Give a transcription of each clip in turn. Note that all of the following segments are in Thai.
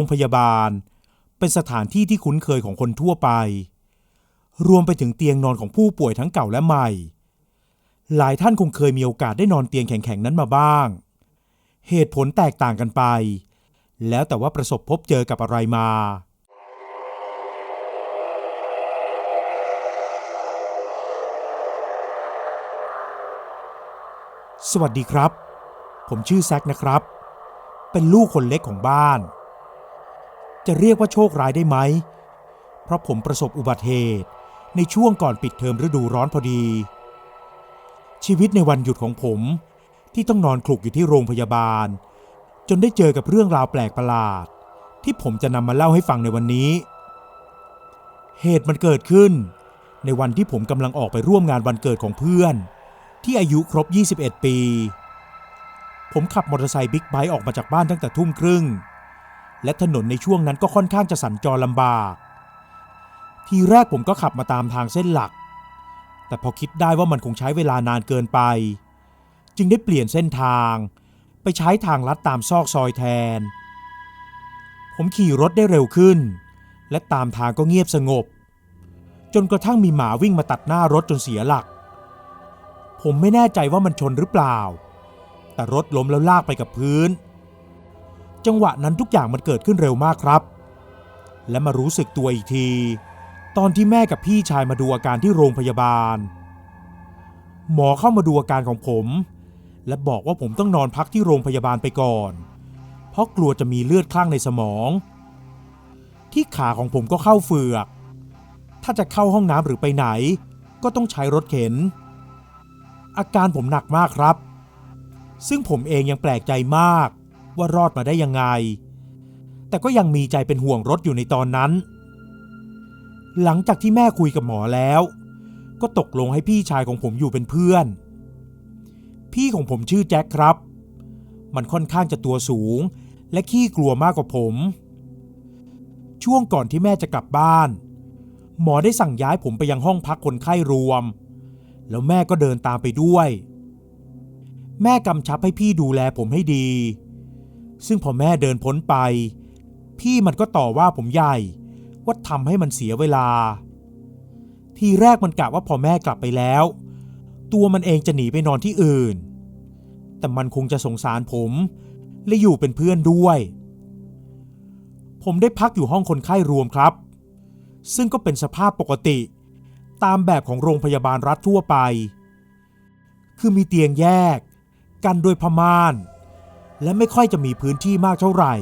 โรงพยาบาล เป็นสถานที่ที่คุ้นเคยของคนทั่วไป รวมไปถึงเตียงนอนของผู้ป่วยทั้งเก่าและใหม่ หลายท่านคงเคยมีโอกาสได้นอนเตียงแข็งๆนั้นมาบ้าง เหตุผลแตกต่างกันไป แล้วแต่ว่าประสบพบเจอกับอะไรมาสวัสดีครับ ผมชื่อแซคนะครับ เป็นลูกคนเล็กของบ้าน จะเรียกว่าโชคร้ายได้ไหม เพราะผมประสบอุบัติเหตุในช่วงก่อนปิดเทอมฤดูร้อนพอดี ชีวิตในวันหยุดของผมที่ต้องนอนคลุกอยู่ที่โรงพยาบาล จนได้เจอกับเรื่องราวแปลกประหลาด ที่ผมจะนำมาเล่าให้ฟังในวันนี้ เหตุมันเกิดขึ้น ในวันที่ผมกำลังออกไปร่วมงานวันเกิดของเพื่อน ที่อายุครบ 21 ปี ผมขับมอเตอร์ไซค์บิ๊กไบค์ออกมาจากบ้านตั้งแต่ทุ่มครึ่ง และถนนในช่วงนั้นก็ค่อนข้างจะสัญจรลำบาก ทีแรกผมก็ขับมาตามทางเส้นหลัก แต่พอคิดได้ว่ามันคงใช้เวลานานเกินไป จึงได้เปลี่ยนเส้นทาง ไปใช้ทางลัดตามซอกซอยแทน ผมขี่รถได้เร็วขึ้น และตามทางก็เงียบสงบ จนกระทั่งมีหมาวิ่งมาตัดหน้ารถจนเสียหลัก ผมไม่แน่ใจว่ามันชนหรือเปล่า แต่รถล้มแล้วลากไปกับพื้น จังหวะนั้นทุกอย่างมันเกิดขึ้นเร็วมากครับ และมารู้สึกตัวอีกที ตอนที่แม่กับพี่ชายมาดูอาการที่โรงพยาบาล หมอเข้ามาดูอาการของผม และบอกว่าผมต้องนอนพักที่โรงพยาบาลไปก่อน เพราะกลัวจะมีเลือดคลั่งในสมอง ที่ขาของผมก็เข้าเฟือก ถ้าจะเข้าห้องน้ำหรือไปไหน ก็ต้องใช้รถเข็น อาการผมหนักมากครับ ซึ่งผมเองยังแปลกใจมาก ว่ารอดมาได้ยังไง แต่ก็ยังมีใจเป็นห่วงรถอยู่ในตอนนั้น หลังจากที่แม่คุยกับหมอแล้ว ก็ตกลงให้พี่ชายของผมอยู่เป็นเพื่อน พี่ของผมชื่อแจ็คครับ มันค่อนข้างจะตัวสูง และขี้กลัวมากกว่าผม ช่วงก่อนที่แม่จะกลับบ้าน หมอได้สั่งย้ายผมไปยังห้องพักคนไข้รวม แล้วแม่ก็เดินตามไปด้วยแม่กำชับให้พี่ดูแลผมให้ดี ซึ่งพอแม่เดินพ้นไป พี่มันก็ต่อว่าผมใหญ่ ว่าทำให้มันเสียเวลา ทีแรกมันกะว่าพอแม่กลับไปแล้ว ตัวมันเองจะหนีไปนอนที่อื่น แต่มันคงจะสงสารผมและอยู่เป็นเพื่อนด้วย ผมได้พักอยู่ห้องคนไข้รวมครับ ซึ่งก็เป็นสภาพปกติ ตามแบบของโรงพยาบาลรัฐทั่วไป คือมีเตียงแยก กันโดยผ้าม่าน และไม่ค่อยจะมีพื้นที่มากเท่าไหร่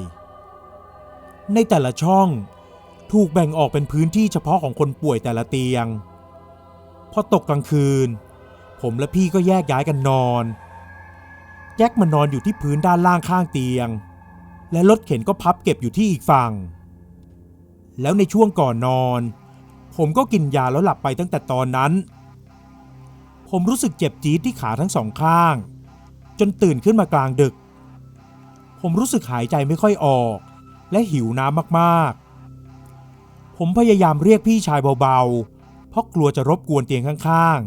ในแต่ละช่องถูกแบ่งออกเป็นพื้นที่เฉพาะของคนป่วยแต่ละเตียง พอตกกลางคืน ผมและพี่ก็แยกย้ายกันนอนแจ็คมันนอนอยู่ที่พื้นด้านล่างข้างเตียง และรถเข็นก็พับเก็บอยู่ที่อีกฝั่ง แล้วในช่วงก่อนนอน ผมก็กินยาแล้วหลับไปตั้งแต่ตอนนั้น ผมรู้สึกเจ็บจี๊ดที่ขาทั้งสองข้าง จนตื่นขึ้นมากลางดึก ผมรู้สึกหายใจไม่ค่อยออก และหิวน้ำมากๆ ผมพยายามเรียกพี่ชายเบาๆ เพราะกลัวจะรบกวนเตียงข้าง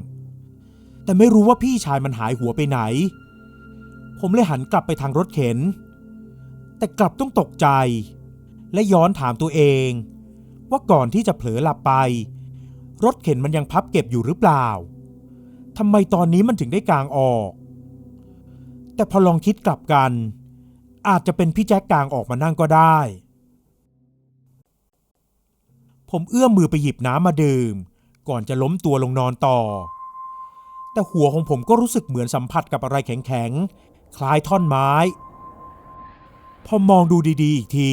ๆ แต่ไม่รู้ว่าพี่ชายมันหายหัวไปไหน ผมเลยหันกลับไปทางรถเข็น แต่กลับต้องตกใจ และย้อนถามตัวเอง ว่าก่อนที่จะเผลอหลับไป รถเข็นมันยังพับเก็บอยู่หรือเปล่าทำไมตอนนี้มันถึงได้กลางออก แต่พอลองคิดกลับกัน อาจจะเป็นพี่แจ็คกลางออกมานั่งก็ได้ ผมเอื้อมมือไปหยิบน้ำมาดื่ม ก่อนจะล้มตัวลงนอนต่อ แต่หัวของผมก็รู้สึกเหมือนสัมผัสกับอะไรแข็งๆ คล้ายท่อนไม้ พอมองดูดีๆ อีกที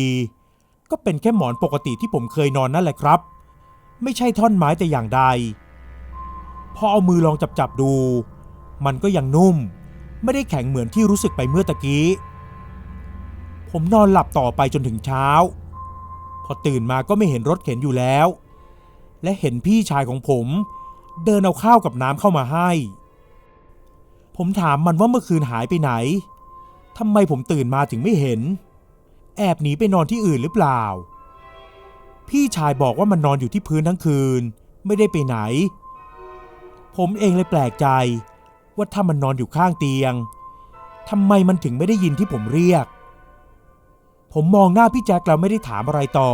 ก็เป็นแค่หมอนปกติที่ผมเคยนอนนั่นแหละครับ ไม่ใช่ท่อนไม้แต่อย่างใด พอเอามือลองจับๆดู มันก็ยังนุ่ม ไม่ได้แข็งเหมือนที่รู้สึกไปเมื่อตะกี้ ผมนอนหลับต่อไปจนถึงเช้า พอตื่นมาก็ไม่เห็นรถเข็นอยู่แล้ว และเห็นพี่ชายของผม เดินเอาข้าวกับน้ำเข้ามาให้ ผมถามมันว่าเมื่อคืนหายไปไหนทำไมผมตื่นมาถึงไม่เห็น แอบหนีไปนอนที่อื่นหรือเปล่า พี่ชายบอกว่ามันนอนอยู่ที่พื้นทั้งคืน ไม่ได้ไปไหน ผมเองเลยแปลกใจ ว่าถ้ามันนอนอยู่ข้างเตียงทำไมมันถึงไม่ได้ยินที่ผมเรียก ผมมองหน้าพี่แจ็คแล้วไม่ได้ถามอะไรต่อ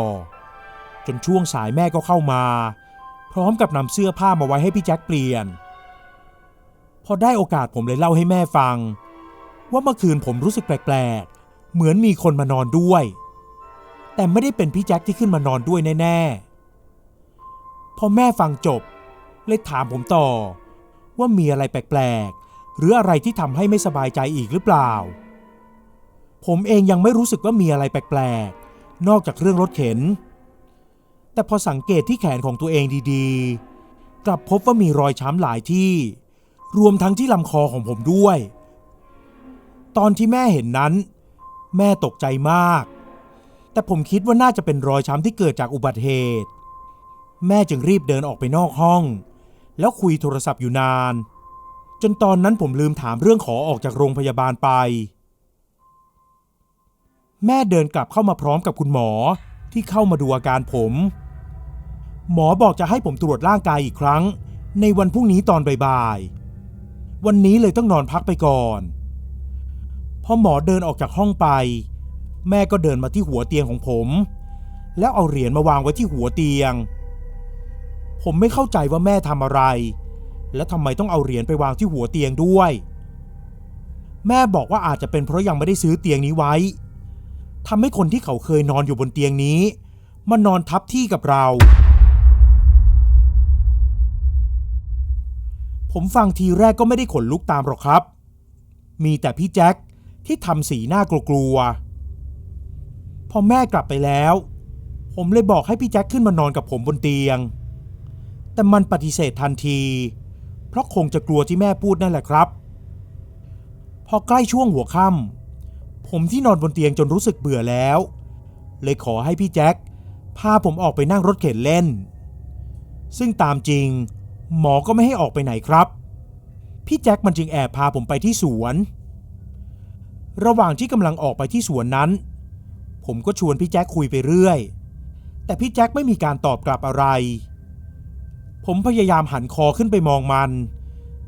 จนช่วงสายแม่ก็เข้ามา พร้อมกับนำเสื้อผ้ามาไว้ให้พี่แจ็คเปลี่ยน พอได้โอกาสผมเลยเล่าให้แม่ฟัง ว่าเมื่อคืนผมรู้สึกแปลกๆ เหมือนมีคนมานอนด้วย แต่ไม่ได้เป็นพี่แจ็คที่ขึ้นมานอนด้วยแน่ๆ พอแม่ฟังจบ เลยถามผมต่อ ว่ามีอะไรแปลกๆ หรืออะไรที่ทำให้ไม่สบายใจอีกหรือเปล่า ผมเองยังไม่รู้สึกว่ามีอะไรแปลกๆ นอกจากเรื่องรถเข็น แต่พอสังเกตที่แขนของตัวเองดีๆ กลับพบว่ามีรอยช้ำหลายที่ รวมทั้งที่ลำคอของผมด้วย ตอนที่แม่เห็นนั้น แม่ตกใจมาก แต่ผมคิดว่าน่าจะเป็นรอยช้ำที่เกิดจากอุบัติเหตุ แม่จึงรีบเดินออกไปนอกห้อง แล้วคุยโทรศัพท์อยู่นาน จนตอนนั้นผมลืมถามเรื่องขอออกจากโรงพยาบาลไป แม่เดินกลับเข้ามาพร้อมกับคุณหมอที่เข้ามาดูอาการผม หมอบอกจะให้ผมตรวจร่างกายอีกครั้ง ในวันพรุ่งนี้ตอนบ่ายๆ วันนี้เลยต้องนอนพักไปก่อน พอหมอเดินออกจากห้องไป แม่ก็เดินมาที่หัวเตียงของผม แล้วเอาเหรียญมาวางไว้ที่หัวเตียง ผมไม่เข้าใจว่าแม่ทำอะไร และทำไมต้องเอาเหรียญไปวางที่หัวเตียงด้วย แม่บอกว่าอาจจะเป็นเพราะยังไม่ได้ซื้อเตียงนี้ไว้ ทำให้คนที่เขาเคยนอนอยู่บนเตียงนี้มานอนทับที่กับเรา ผมฟังทีแรกก็ไม่ได้ขนลุกตามหรอกครับ มีแต่พี่แจ็คที่ทำสีหน้ากลัวๆ พอแม่กลับไปแล้ว ผมเลยบอกให้พี่แจ็คขึ้นมานอนกับผมบนเตียง แต่มันปฏิเสธทันที เพราะคงจะกลัวที่แม่พูดนั่นแหละครับ พอใกล้ช่วงหัวค่ำ ผมที่นอนบนเตียงจนรู้สึกเบื่อแล้ว เลยขอให้พี่แจ็คพาผมออกไปนั่งรถเข็นเล่น ซึ่งตามจริง หมอก็ไม่ให้ออกไปไหนครับ พี่แจ็คมันจึงแอบพาผมไปที่สวน ระหว่างที่กำลังออกไปที่สวนนั้น ผมก็ชวนพี่แจ็คคุยไปเรื่อย แต่พี่แจ็คไม่มีการตอบกลับอะไร ผมพยายามหันคอขึ้นไปมองมัน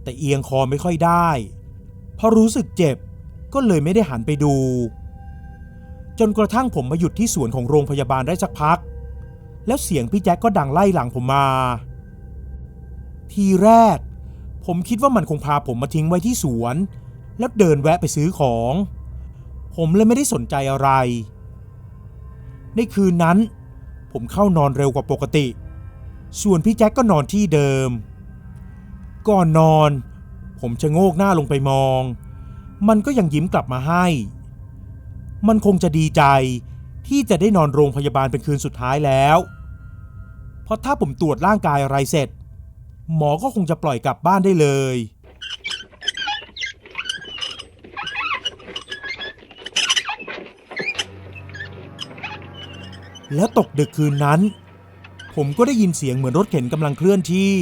แต่เอียงคอไม่ค่อยได้ เพราะรู้สึกเจ็บ ก็เลยไม่ได้หันไปดู จนกระทั่งผมมาหยุดที่สวนของโรงพยาบาลได้สักพัก แล้วเสียงพี่แจ็คก็ดังไล่หลังผมมา ทีแรก ผมคิดว่ามันคงพาผมมาทิ้งไว้ที่สวน แล้วเดินแวะไปซื้อของ ผมเลยไม่ได้สนใจอะไร ในคืนนั้น ผมเข้านอนเร็วกว่าปกติ ส่วนพี่แจ็คก็นอนที่เดิม ก่อนนอน ผมชะโงกหน้าลงไปมอง มันก็ยังยิ้มกลับมาให้ มันคงจะดีใจที่จะได้นอนโรงพยาบาลเป็นคืนสุดท้ายแล้ว เพราะถ้าผมตรวจร่างกายอะไรเสร็จ หมอก็คงจะปล่อยกลับบ้านได้เลย แล้วตกดึกคืนนั้น ผมก็ได้ยินเสียงเหมือนรถเข็นกำลังเคลื่อนที่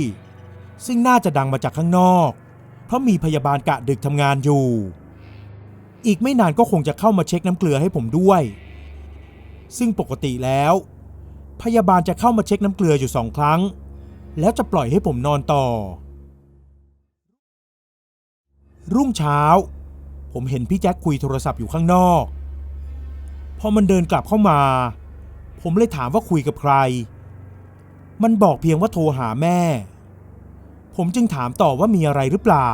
ซึ่งน่าจะดังมาจากข้างนอก เพราะมีพยาบาลกะดึกทำงานอยู่ อีกไม่นานก็คงจะเข้ามาเช็คน้ำเกลือให้ผมด้วย ซึ่งปกติแล้ว พยาบาลจะเข้ามาเช็คน้ำเกลืออยู่สองครั้ง แล้วจะปล่อยให้ผมนอนต่อ รุ่งเช้า ผมเห็นพี่แจ็คคุยโทรศัพท์อยู่ข้างนอก พอมันเดินกลับเข้ามา ผมเลยถามว่าคุยกับใคร มันบอกเพียงว่าโทรหาแม่ ผมจึงถามต่อว่ามีอะไรหรือเปล่า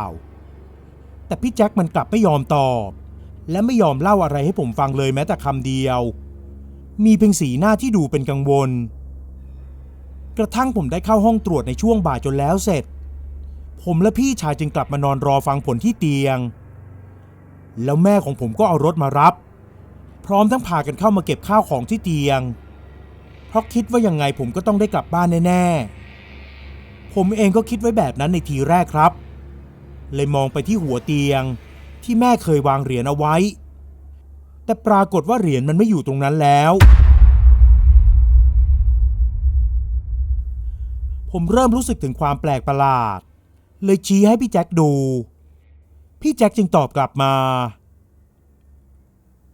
แต่พี่แจ็คมันกลับไม่ยอมตอบ และไม่ยอมเล่าอะไรให้ผมฟังเลยแม้แต่คำเดียว มีเพียงสีหน้าที่ดูเป็นกังวล กระทั่งผมได้เข้าห้องตรวจในช่วงบ่ายจนแล้วเสร็จ ผมและพี่ชายจึงกลับมานอนรอฟังผลที่เตียง แล้วแม่ของผมก็เอารถมารับ พร้อมทั้งพากันเข้ามาเก็บข้าวของที่เตียง เพราะคิดว่ายังไงผมก็ต้องได้กลับบ้านแน่ๆ ผมเองก็คิดไว้แบบนั้นในทีแรกครับ เลยมองไปที่หัวเตียง ที่แม่เคยวางเหรียญเอาไว้ แต่ปรากฏว่าเหรียญมันไม่อยู่ตรงนั้นแล้ว ผมเริ่มรู้สึกถึงความแปลกประหลาด เลยชี้ให้พี่แจ็คดู พี่แจ็คจึงตอบกลับมา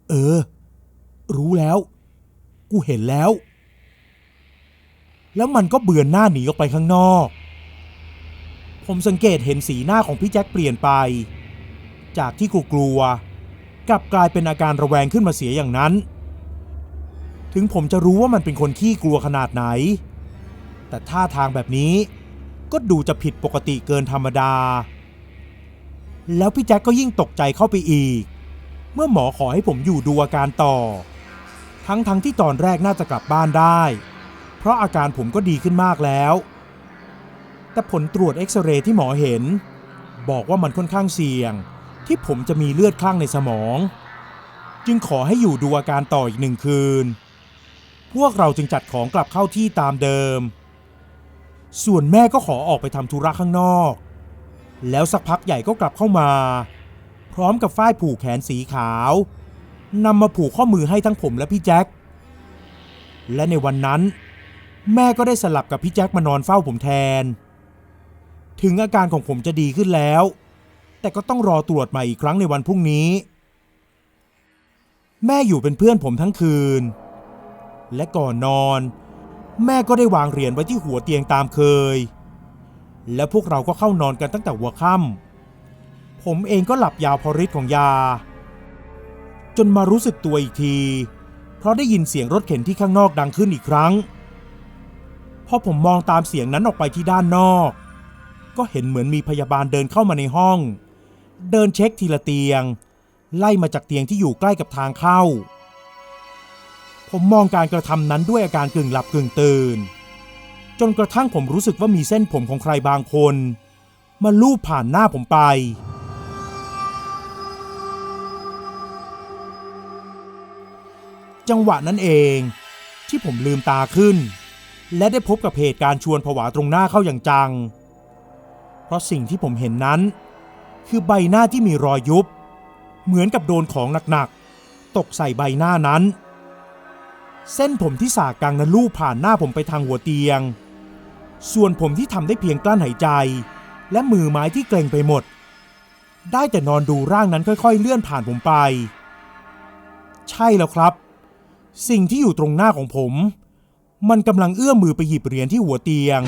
เออ รู้แล้ว กูเห็นแล้ว แล้วมันก็เบือนหน้าหนีออกไปข้างนอก ผมสังเกตเห็นสีหน้าของพี่แจ็คเปลี่ยนไป จากที่กลัวกลับกลายเป็นอาการระแวงขึ้นมาเสียอย่างนั้น ถึงผมจะรู้ว่ามันเป็นคนขี้กลัวขนาดไหน แต่ท่าทางแบบนี้ก็ดูจะผิดปกติเกินธรรมดา แล้วพี่แจ็คก็ยิ่งตกใจเข้าไปอีก เมื่อหมอขอให้ผมอยู่ดูอาการต่อ ทั้งๆทที่ตอนแรกน่าจะกลับบ้านได้ เพราะอาการผมก็ดีขึ้นมากแล้ว แต่ผลตรวจเอ็กซเรย์ที่หมอเห็น บอกว่ามันค่อนข้างเสี่ยง ที่ผมจะมีเลือดคลั่งในสมอง จึงขอให้อยู่ดูอาการต่ออีกหนึ่งคืน พวกเราจึงจัดของกลับเข้าที่ตามเดิม ส่วนแม่ก็ขอออกไปทำธุระข้างนอก แล้วสักพักใหญ่ก็กลับเข้ามา พร้อมกับฝ้ายผูกแขนสีขาวนำมาผูกข้อมือให้ทั้งผมและพี่แจ็คและในวันนั้น แม่ก็ได้สลับกับพี่แจ็คมานอนเฝ้าผมแทน ถึงอาการของผมจะดีขึ้นแล้ว แต่ก็ต้องรอตรวจใหม่อีกครั้งในวันพรุ่งนี้ แม่อยู่เป็นเพื่อนผมทั้งคืน และก่อนนอน แม่ก็ได้วางเหรียญไว้ที่หัวเตียงตามเคย และพวกเราก็เข้านอนกันตั้งแต่หัวค่ำผมเองก็หลับยาวเพอฤทธิ์ของยา จนมารู้สึกตัวอีกที เพราะได้ยินเสียงรถเข็นที่ข้างนอกดังขึ้นอีกครั้งพอผมมองตามเสียงนั้นออกไปที่ด้านนอก ก็เห็นเหมือนมีพยาบาลเดินเข้ามาในห้อง เดินเช็คทีละเตียง ไล่มาจากเตียงที่อยู่ใกล้กับทางเข้า ผมมองการกระทำนั้นด้วยอาการกึ่งหลับกึ่งตื่น จนกระทั่งผมรู้สึกว่ามีเส้นผมของใครบางคน มาลูบผ่านหน้าผมไปจังหวะนั้นเองที่ผมลืมตาขึ้น และได้พบกับเหตุการณ์ชวนผวาตรงหน้าเข้าอย่างจัง เพราะสิ่งที่ผมเห็นนั้น คือใบหน้าที่มีรอยยุบ เหมือนกับโดนของหนักๆ ตกใส่ใบหน้านั้น เส้นผมที่สากกังนั้นลูบผ่านหน้าผมไปทางหัวเตียง ส่วนผมที่ทำได้เพียงกลั้นหายใจ และมือไม้ที่เกร็งไปหมด ได้แต่นอนดูร่างนั้นค่อยๆ เลื่อนผ่านผมไป ใช่แล้วครับ สิ่งที่อยู่ตรงหน้าของผม มันกำลังเอื้อมมือไปหยิบเหรียญที่หัวเตียง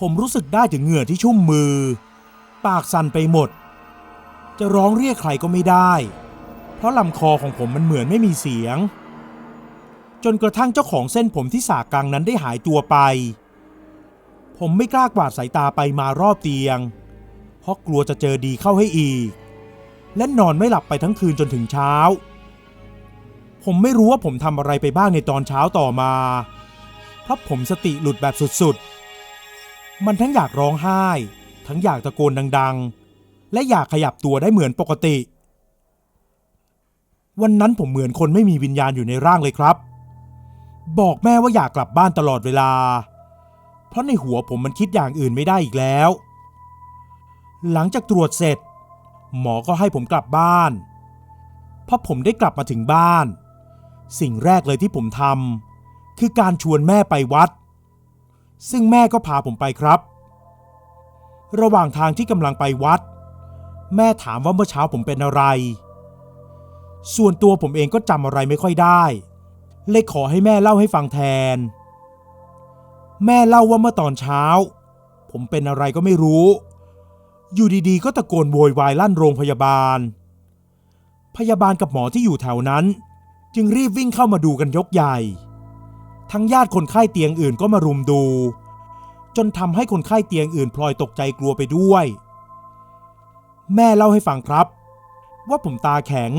ผมรู้สึกได้ถึงเหงื่อที่ชุ่มมือ ปากสั่นไปหมด จะร้องเรียกใครก็ไม่ได้ เพราะลำคอของผมมันเหมือนไม่มีเสียง จนกระทั่งเจ้าของเส้นผมที่สากกังนั้นได้หายตัวไป ผมไม่กล้ากวาดสายตาไปมารอบเตียง เพราะกลัวจะเจอดีเข้าให้อีก และนอนไม่หลับไปทั้งคืนจนถึงเช้า ผมไม่รู้ว่าผมทำอะไรไปบ้างในตอนเช้าต่อมา เพราะผมสติหลุดแบบสุดๆ มันทั้งอยากร้องไห้ ทั้งอยากตะโกนดังๆ และอยากขยับตัวได้เหมือนปกติ วันนั้นผมเหมือนคนไม่มีวิญญาณอยู่ในร่างเลยครับ บอกแม่ว่าอยากกลับบ้านตลอดเวลา เพราะในหัวผมมันคิดอย่างอื่นไม่ได้อีกแล้ว หลังจากตรวจเสร็จ หมอก็ให้ผมกลับบ้านพอผมได้กลับมาถึงบ้าน สิ่งแรกเลยที่ผมทำคือการชวนแม่ไปวัด ซึ่งแม่ก็พาผมไปครับ ระหว่างทางที่กำลังไปวัด แม่ถามว่าเมื่อเช้าผมเป็นอะไร ส่วนตัวผมเองก็จำอะไรไม่ค่อยได้ เลยขอให้แม่เล่าให้ฟังแทน แม่เล่าว่าเมื่อตอนเช้า ผมเป็นอะไรก็ไม่รู้ อยู่ดีๆ ก็ตะโกนโวยวายลั่นโรงพยาบาล พยาบาลกับหมอที่อยู่แถวนั้น จึงรีบวิ่งเข้ามาดูกันยกใหญ่ ทั้งญาติคนไข้เตียงอื่นก็มารุมดู จนทำให้คนไข้เตียงอื่นพลอยตกใจกลัวไปด้วย แม่เล่าให้ฟังครับ ว่าผมตาแข็ง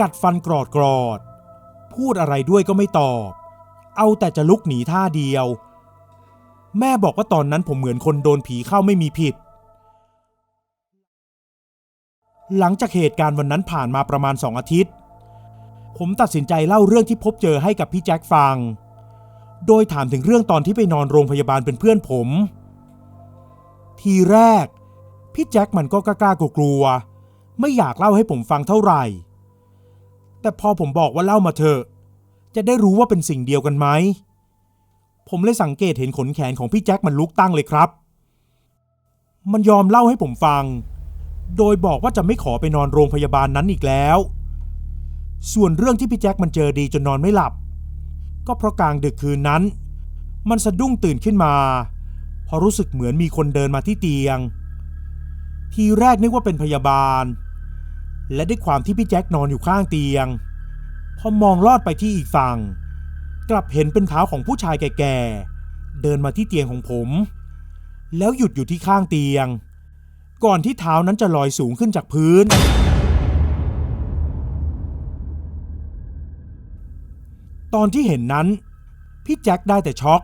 กัดฟันกรอดกรอด พูดอะไรด้วยก็ไม่ตอบ เอาแต่จะลุกหนีท่าเดียว แม่บอกว่าตอนนั้นผมเหมือนคนโดนผีเข้าไม่มีผิด หลังจากเหตุการณ์วันนั้นผ่านมาประมาณสองอาทิตย์ผมตัดสินใจเล่าเรื่องที่พบเจอให้กับพี่แจ็คฟัง โดยถามถึงเรื่องตอนที่ไปนอนโรงพยาบาลเป็นเพื่อนผม ทีแรก พี่แจ็คมันก็กล้ากลัวๆไม่อยากเล่าให้ผมฟังเท่าไหร่ แต่พอผมบอกว่าเล่ามาเถอะ จะได้รู้ว่าเป็นสิ่งเดียวกันไหม ผมเลยสังเกตเห็นขนแขนของพี่แจ็คมันลุกตั้งเลยครับ มันยอมเล่าให้ผมฟัง โดยบอกว่าจะไม่ขอไปนอนโรงพยาบาลนั้นอีกแล้ว ส่วนเรื่องที่พี่แจ็คมันเจอดีจนนอนไม่หลับ ก็เพราะกลางดึกคืนนั้น มันสะดุ้งตื่นขึ้นมาพอรู้สึกเหมือนมีคนเดินมาที่เตียง ทีแรกนึกว่าเป็นพยาบาล และด้วยความที่พี่แจ็คนอนอยู่ข้างเตียง พอมองลอดไปที่อีกฝั่ง กลับเห็นเป็นเท้าของผู้ชายแก่ๆเดินมาที่เตียงของผม แล้วหยุดอยู่ที่ข้างเตียง ก่อนที่เท้านั้นจะลอยสูงขึ้นจากพื้น ตอนที่เห็นนั้น พี่แจ็คได้แต่ช็อก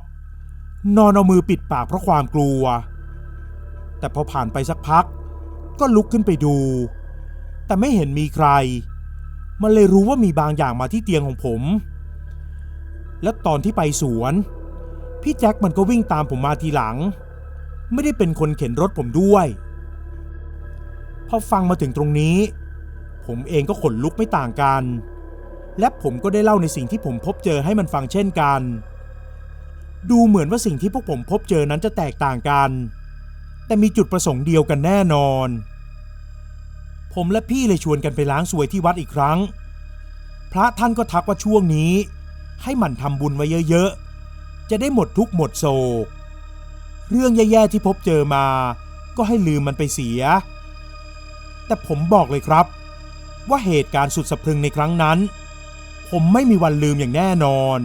นอนเอามือปิดปากเพราะความกลัว แต่พอผ่านไปสักพัก ก็ลุกขึ้นไปดู แต่ไม่เห็นมีใคร มันเลยรู้ว่ามีบางอย่างมาที่เตียงของผม และตอนที่ไปสวน พี่แจ็คมันก็วิ่งตามผมมาทีหลัง ไม่ได้เป็นคนเข็นรถผมด้วย พอฟังมาถึงตรงนี้ ผมเองก็ขนลุกไม่ต่างกัน และผมก็ได้เล่าในสิ่งที่ผมพบเจอให้มันฟังเช่นกัน ดูเหมือนว่าสิ่งที่พวกผมพบเจอนั้นจะแตกต่างกัน แต่มีจุดประสงค์เดียวกันแน่นอน ผมและพี่เลยชวนกันไปล้างสวยที่วัดอีกครั้ง พระท่านก็ทักว่าช่วงนี้ ให้หมั่นทำบุญไว้เยอะๆ จะได้หมดทุกข์หมดโศก เรื่องแย่ๆที่พบเจอมา ก็ให้ลืมมันไปเสีย แต่ผมบอกเลยครับ ว่าเหตุการณ์สุดสะพรึงในครั้งนั้น ผมไม่มีวันลืมอย่างแน่นอน